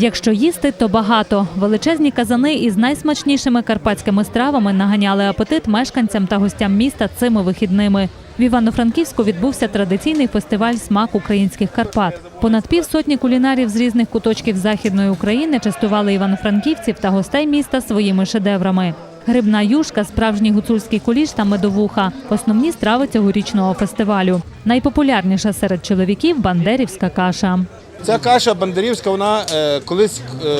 Якщо їсти, то багато. Величезні казани із найсмачнішими карпатськими стравами наганяли апетит мешканцям та гостям міста цими вихідними. В Івано-Франківську відбувся традиційний фестиваль Смак українських Карпат. Понад півсотні кулінарів з різних куточків західної України частували івано-франківців та гостей міста своїми шедеврами. Грибна юшка, справжній гуцульський куліш та медовуха основні страви цьогорічного фестивалю. Найпопулярніша серед чоловіків бандерівська каша. Ця каша бандерівська, вона е, колись е,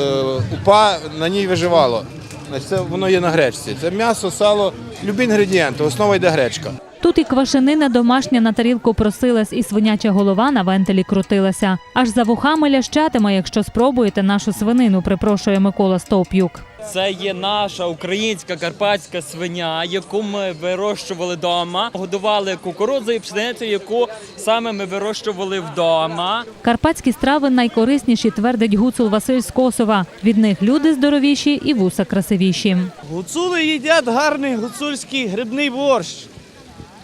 упа на ній виживало. Це воно є на гречці. Це м'ясо, сало, любі інгредієнти, основа йде гречка. Тут і квашенина домашня на тарілку просилась, і свиняча голова на вентилі крутилася. Аж за вухами лящатиме, якщо спробуєте нашу свинину, припрошує Микола Стовп'юк. Це є наша українська карпатська свиня, яку ми вирощували вдома. Годували кукурудзою, пшеницею, яку саме ми вирощували вдома. Карпатські страви найкорисніші, твердить гуцул Василь з Косова. Від них люди здоровіші і вуса красивіші. Гуцули їдять гарний гуцульський грибний борщ,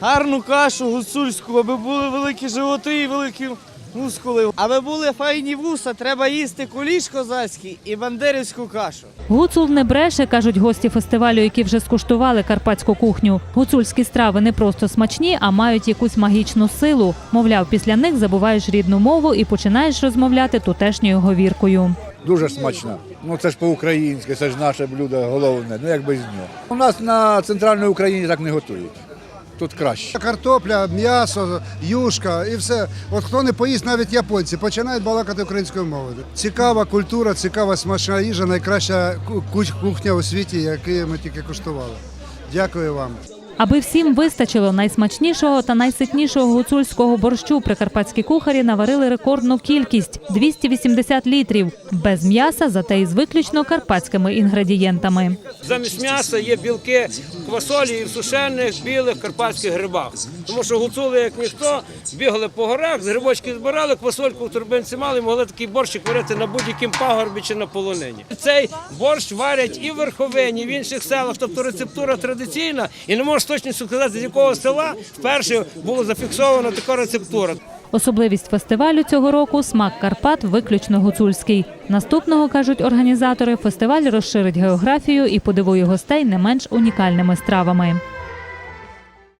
гарну кашу гуцульську, аби були великі животи і великі мускули. Аби були файні вуса, треба їсти куліш козацький і бандерівську кашу. Гуцул не бреше, кажуть гості фестивалю, які вже скуштували карпатську кухню. Гуцульські страви не просто смачні, а мають якусь магічну силу. Мовляв, після них забуваєш рідну мову і починаєш розмовляти тутешньою говіркою. Дуже смачна. Ну це ж по-українськи, це ж наше блюдо головне. Ну як без нього. У нас на центральній Україні так не готують. Тут краще. Картопля, м'ясо, юшка і все. От хто не поїсть, навіть японці починають балакати українською мовою. Цікава культура, цікава смачна їжа, найкраща ку- ку- кухня у світі, яку ми тільки куштували. Дякую вам. Аби всім вистачило найсмачнішого та найситнішого гуцульського борщу, прикарпатські кухарі наварили рекордну кількість 280 літрів без м'яса, зате із виключно карпатськими інгредієнтами. Замість м'яса є білки квасолі і в сушених білих карпатських грибах. Тому що гуцули, як ніхто, бігали по горах, з грибочки збирали, квасольку в турбинці мали, могли такий борщик варити на будь-яким пагорбі чи на полонині. Цей борщ варять і в Верховині, і в інших селах, тобто рецептура традиційна, і не можеш сказати, з якого села вперше було зафіксовано така рецептура. Особливість фестивалю цього року смак Карпат виключно гуцульський. Наступного кажуть організатори, фестиваль розширить географію і подивує гостей не менш унікальними стравами.